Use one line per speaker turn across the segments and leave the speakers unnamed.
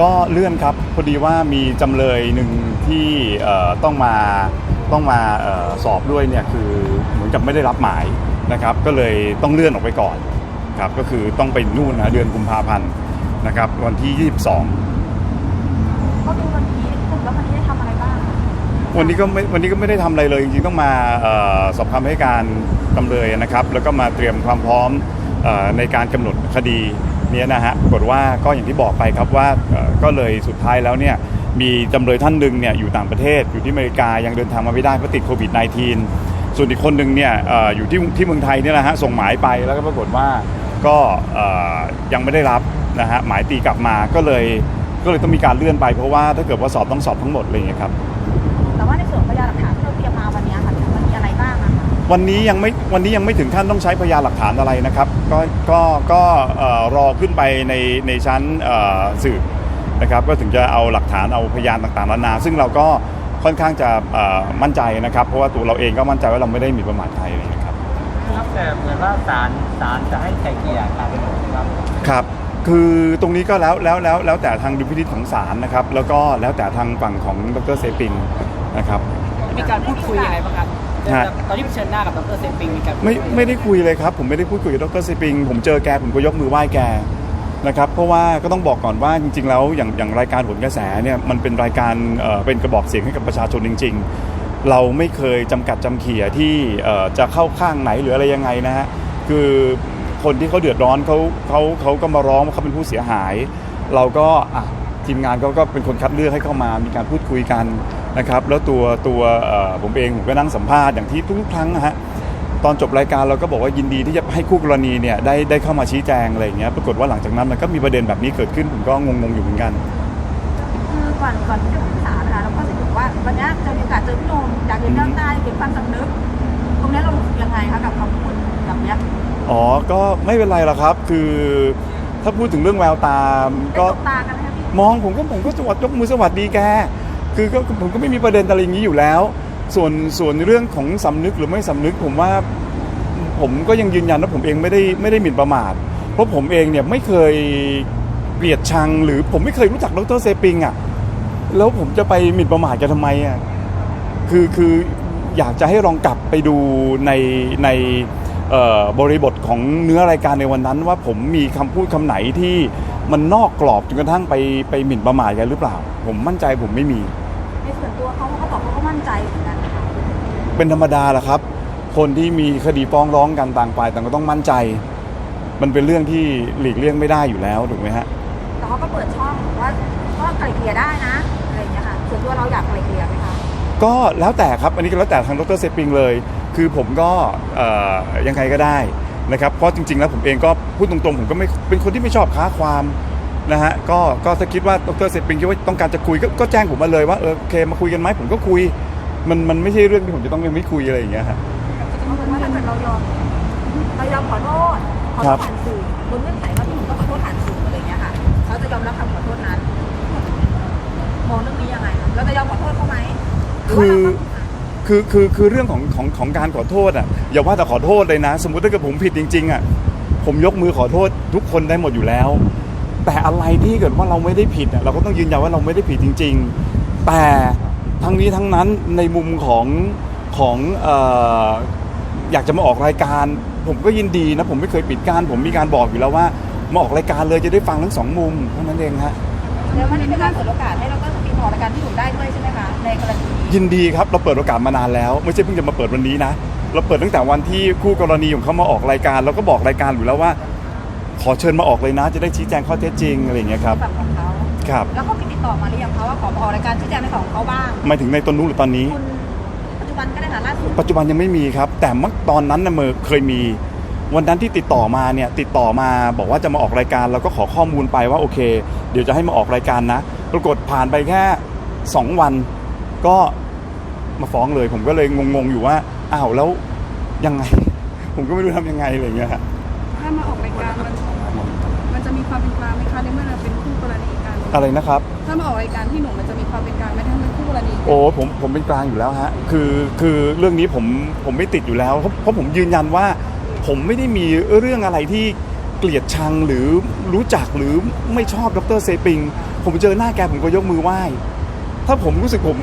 ก็เลื่อนครับพอดีว่ามีจำเลยหนึ่งที่เอ่อต้องมาต้องมาเอ่อสอบด้วยเนี่ยคือเหมือนกับไม่ได้รับหมายนะครับ ก็เลยต้องเลื่อนออกไปก่อนครับก็คือต้องไปนู่นนะเดือนกุมภาพันธ์นะครับ วันที่ 22
ก็ดูวันนี้ถึงแล้ววันนี้ได้ทำอะไรบ้างคะ
วันนี้ก็ไม่วันนี้ก็ไม่ได้ทำอะไรเลยจริงๆต้องมาเอ่อสอบคำให้การจำเลยนะครับ แล้วก็มาเตรียมความพร้อมเอ่อในการกำหนดคดีเนี้ยนะฮะปรากฏว่าก็อย่างที่บอกไปครับว่าก็เลยสุดท้ายแล้วเนี่ยมีจำเลยท่านหนึ่งเนี่ยอยู่ต่างประเทศอยู่ที่อเมริกายังเดินทางมาไม่ได้เพราะติดโควิด -19 ส่วนอีกคนหนึ่งเนี่ยอยู่ที่ที่เมืองไทยเนี่ยนะฮะส่งหมายไปแล้วก็ปรากฏว่าก็ยังไม่ได้รับนะฮะหมายตีกลับมาก็เลยก็เลยต้องมีการเลื่อนไปเพราะว่าถ้าเกิดว่าสอบต้องสอบทั้งหมดอะไรอย่างเงี้ยครับ วันนี้ยังไม่วันนี้ยังไม่ถึงขั้นต้องใช้พยานหลักฐานอะไรนะครับ ก็ก็ก็เอ่อรอขึ้นไปในในชั้นเอ่อสืบนะครับก็ถึงจะเอาหลักฐานเอาพยานต่างๆนานา ซึ่งเราก็ค่อนข้างจะเอ่อมั่นใจนะครับ เพราะว่าตัวเราเองก็มั่นใจว่าเราไม่ได้หมิ่นประมาทใครอะไรอย่างเงี้ยครับ
ครับแต่เหมือนว่าศาลศาลจะให้ไกลเกลี่ยครับครับ
ครับคือตรงนี้ก็แล้วแล้วแล้วแล้วแต่ทางดุลพินิจของศาลนะครับ แล้วก็แล้วแต่ทางฝั่งของดรเซปิงนะครับ
มีการพูดคุยยังไงบ้างครับ
ฮะ
ตอนที่เผชิญหน้ากับดรเซมปิงมีการพูดคุย
ไม่ไม่ได้คุยเลยครับผมไม่ได้พูดคุยกับดรซิปิง ผมเจอแกผมก็ยกมือไหว้แกนะครับเพราะว่าก็ต้องบอกก่อนว่าจริง ๆ แล้วอย่างอย่างรายการผลกระแสเนี่ยมันเป็นรายการเอ่อเป็นกระบอกเสียงให้กับประชาชนจริง ๆ เราไม่เคยจำกัดจำเขี่ยที่เอ่อจะเข้าข้างไหนหรืออะไรยังไงนะฮะคือคนที่เขาเดือดร้อนเขาเขาเขาก็มาร้องว่าเขาเป็นผู้เสียหาย เราก็อะทีมงานก็ก็เป็นคนคัดเลือกให้เข้ามามีการพูดคุยกัน นะครับแล้วตัวตัวเอ่อผมเองผมก็นั่งสัมภาษณ์อย่างที่ทุกๆครั้งนะฮะตอนจบรายการเราก็บอกว่ายินดีที่จะให้คู่กรณีเนี่ยได้ได้เข้ามาชี้แจงอะไรอย่างเงี้ยปรากฏว่าหลังจากนั้นมันก็มีประเด็นแบบนี้เกิดขึ้นผมก็งงๆอยู่เหมือนกัน
คือก่อนก่อนที่จะขึ้นศาลนะคะเราก็จะถือว่าวันนี้จะมีโอกาสเจอพี่โนมอยากเห็นน้ำตาอยากเห็นความสำนึกตรงนี้เรารู้สึกยังไงคะกับคำพูดแบบเนี้ย
อ๋อก็ไม่เป็นไรหรอกครับ คือถ้าพูดถึงเรื่องแววตา
ได้
ก็
ตบตากันไหมคะพี่
มองผมก็ผมก็สวัสดียกมือสวัสดีแก คือก็ผมก็ไม่มีประเด็นอะไรอย่างนี้อยู่แล้ว ส่วนส่วนเรื่องของสำนึกหรือไม่สำนึกผมว่าผมก็ยังยืนยันว่าผมเองไม่ได้ไม่ได้หมิ่นประมาท เพราะผมเองเนี่ยไม่เคยเกลียดชัง หรือผมไม่เคยรู้จักดรเซปิงอะแล้วผมจะไปหมิ่นประมาทกันทำไมอะคือคืออยากจะให้ลองกลับไปดูในใน บริบทของเนื้อรายการในวันนั้น ว่าผมมีคำพูดคำไหนที่มันนอกกรอบจนกระทั่งไปไปหมิ่นประมาทกันหรือเปล่า ผมมั่นใจผมไม่มี
ในส่วนตัวเขาเขาบอกเขาก็มั่นใจเหมือนกันนะคะ
เป็นธรรมดาแหละครับ คนที่มีคดีฟ้องร้องกันต่างฝ่ายต่างก็ต้องมั่นใจ มันเป็นเรื่องที่หลีกเลี่ยงไม่ได้อยู่แล้วถูกไหมฮะ
แต่เขาก็เปิดช่องว่าก็ไกลเกลี่ยได้นะอะไรอย่างเงี้ยค่ะส่วนตัวเราอยากไกลเกลี่ยไหมคะ
ก็แล้วแต่ครับอันนี้ก็แล้วแต่ทางดรเซปิงเลย คือผมก็เอ่อยังไงก็ได้นะครับเพราะจริง ๆ แล้วผมเองก็พูดตรงๆผมก็ไม่เป็นคนที่ไม่ชอบค้าความนะฮะก็ก็ถ้าคิดว่าดรเซปิงคิดว่าต้องการจะคุยก็ก็แจ้งผมมาเลยว่าเออโอเคมาคุยกันไหมผมก็คุย มันมันไม่ใช่เรื่องที่ผมจะต้องไม่คุยอะไรอย่างเงี้ยฮะ
เอาเป็นว่าถ้าเกิดเรายอมเรายอมขอโทษขอโท
ครั
ษ
บ
ผ่านสื่อบนเงื่อนไขว่าพี่หนุ่มก็ขอโทษผ่านสื่ออะไรอย่างเงี้ยค่ะเขาจะยอมรับคำขอโทษนั้นมองเรื่องนี้ยังไงคะเราจะยอมขอโทษเขาไหมหรื
คือ
ว่าเราต้อง
คือคือคือเรื่องของของของการขอโทษอะอย่าว่าแต่ขอโทษเลยนะ สมมติถ้าเกิดผมผิดจริงๆอะผมยกมือขอโทษทุกคนได้หมดอยู่แล้ว แต่อะไรที่เกิดว่าเราไม่ได้ผิดอะเราก็ต้องยืนยันว่าเราไม่ได้ผิดจริง ๆ แต่ทั้งนี้ทั้งนั้นในมุมของของอออยากจะมาออกรายการ ผมก็ยินดีนะผมไม่เคยปิดการผมมีการบอกอยู่แล้วว่ามาออกรายการเลยจะได้ฟังทั้งสองมุมเท่านั้นเองฮะ
เดี๋ยววันนี้เป็นการเปิดโอกาสให้เราก็ สปีนออกรายการที่หนุ่มได้ด้วยใช่ไหมคะในกรณีนี้
ยินดีครับ เราเปิดโอกาสมานานแล้ว ไม่ใช่เพิ่งจะมาเปิดวันนี้นะ เราเปิดตั้งแต่วันที่คู่กรณีของเขามาออกรายการเราก็บอกรายการอยู่แล้วว่า ขอเชิญมาออกเลยนะ จะได้ชี้แจงข้อเท็จจริงอะไรอย่างเงี้ยครับ
ฝั่งของเขา
ครับ
แล้วเขามีติดต่อมาหรือยังคะว่าขอมาออกรายการชี้แจงในฝั่งของเขาบ้าง
หมายถึงในตอนนู้นหรือตอนนี้
คุณปัจจุบันก็ได้ค่ะล่าสุด
ปัจจุบันยังไม่มีครับ แต่เมื่อตอนนั้นนะเมอเคยมี วันนั้นที่ติดต่อมาเนี่ยติดต่อมาบอกว่าจะมาออกรายการเราก็ขอข้อมูลไปว่าโอเค เดี๋ยวจะให้มาออกรายการนะ ปรากฏผ่านไปแค่ 2 วันก็มาฟ้องเลย ผมก็เลยงงๆอยู่ว่าอ้าวแล้วยังไง ผมก็ไม่รู้ทำยังไงอะไรอย่างเงี้ยฮะ
ถ้ามาออกรายการมันมันจะมีความเป็นกลางไหมคะในเมื่อเราเป็นคู่กรณีกัน
อะไรนะครับ
ถ้ามาออกรายการที่หนูมันจะมีความเป็นกลางไหมถ้าเป็นคู่กรณีกัน
โอ้ผมผมเป็นกลางอยู่แล้วฮะคือคือเรื่องนี้ผมผมไม่ติดอยู่แล้วเพราะเพราะผมยืนยันว่า ผมไม่ได้มีเรื่องอะไรที่เกลียดชังหรือรู้จักหรือไม่ชอบดรเซปิง ผมเจอหน้าแกผมก็ยกมือไหว้ ถ้าผมรู้สึกผม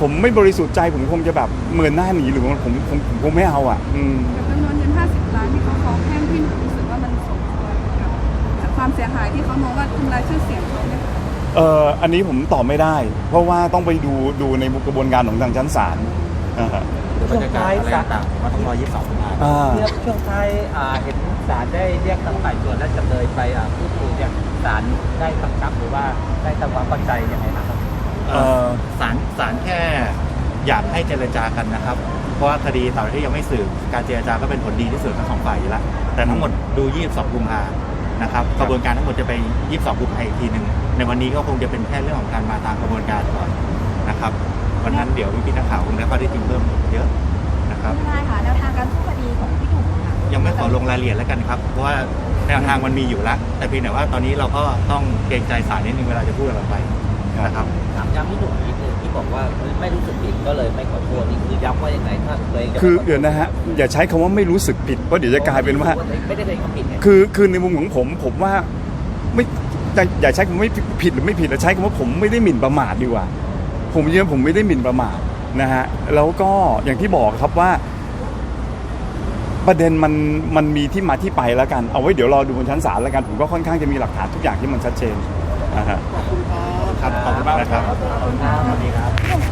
ผมไม่บริสุทธิ์ใจผมคงจะแบบเมินหน้าหนีหรือว่าผมผมผมคงไม่เอาอะ อืม
กับจำนวนเงิน50 ล้านที่เขาฟ้องแพ่งที่หนูรู้สึกว่ามันสมควรกับความเสียหายที่เขามองว่าทำลายชื่อเสียงเขาเนี่ย
เอ่ออันนี้ผมตอบไม่ได้ เพราะว่าต้องไปดูดูในกระบวนการของทางชั้นศาล นะฮะ
บรรยากาศอะไรต่างๆมันต้องรอยี่สิบสองกุมภาพันธ์
อ่า
เรื่องช่วงท้ายอ่าเห็นศาลได้เรียกทั้งฝ่ายโจทย์และจำเลยไปอ่าพูดคุยเนี่ยศาลได้กำชับหรือว่าได้ทำความเข้าใจยังไงนะครับ
เอ่อ
ศาลศาลแค่อยากให้เจรจากันนะครับ เพราะว่าคดีต่อที่ยังไม่สืบการเจรจาก็เป็นผลดีที่สุดทั้งสองฝ่ายอยู่แล้ว แต่ทั้งหมดดู 22 กุมภานะครับกระบวนการทั้งหมดจะไป 22 กุมภาอีกทีหนึ่งในวันนี้ก็คงจะเป็นแค่เรื่องของการมาตามกระบวนการก่อนนะครับ วันนั้นเดี๋ยวพี่ๆนักข่าวคงได้ข้อได้จริงเพิ่มเยอะนะครับ
ไม่ได้ค่ะแนวทางการสู้คดีของพี่หนุ่มค่ะ
ยังไม่ขอลงรายละเอียดแล้วกันครับเพราะว่าแนวทางมันมีอยู่แล้ว แต่เพียงแต่ว่าตอนนี้เราก็ต้องเกรงใจศาลนิดนึงเวลาจะพูดอะไรไปนะครับ
ถามย้ำพี่หนุ่มนิดนึงที่บอกว่าไม่รู้สึกผิดก็เลยไม่ขอโทษนี่คือย้ำว่ายังไงถ้าตัวเองจะ
คือ
ไม่ขโทษ
เดี๋ยวนะฮะอย่าใช้คำว่าไม่รู้สึกผิดเพราะเดี๋ยวจะกลายเป็นว่า
ไม่ได้เป็นความผิดไง
คือคือในมุมของผมผมว่าไม่อย่าอย่าใช้คำว่าไม่ผิดหรือไม่ผิดแต่ใช้คำว่าผมไม่ได้หมิ่นประมาทดีกว่า ผมยืนยันผมไม่ได้หมิ่นประมาทนะฮะแล้วก็อย่างที่บอกครับว่า ประเด็นมันมันมีที่มาที่ไปแล้วกันเอาไว้เดี๋ยวรอดูบนชั้นศาลแล้วกันผมก็ค่อนข้างจะมีหลักฐานทุกอย่างที่มันชัดเจนนะฮะ
ครับขอบคุณมากนะครับ
ขอบคุณครับสวัสดีครับ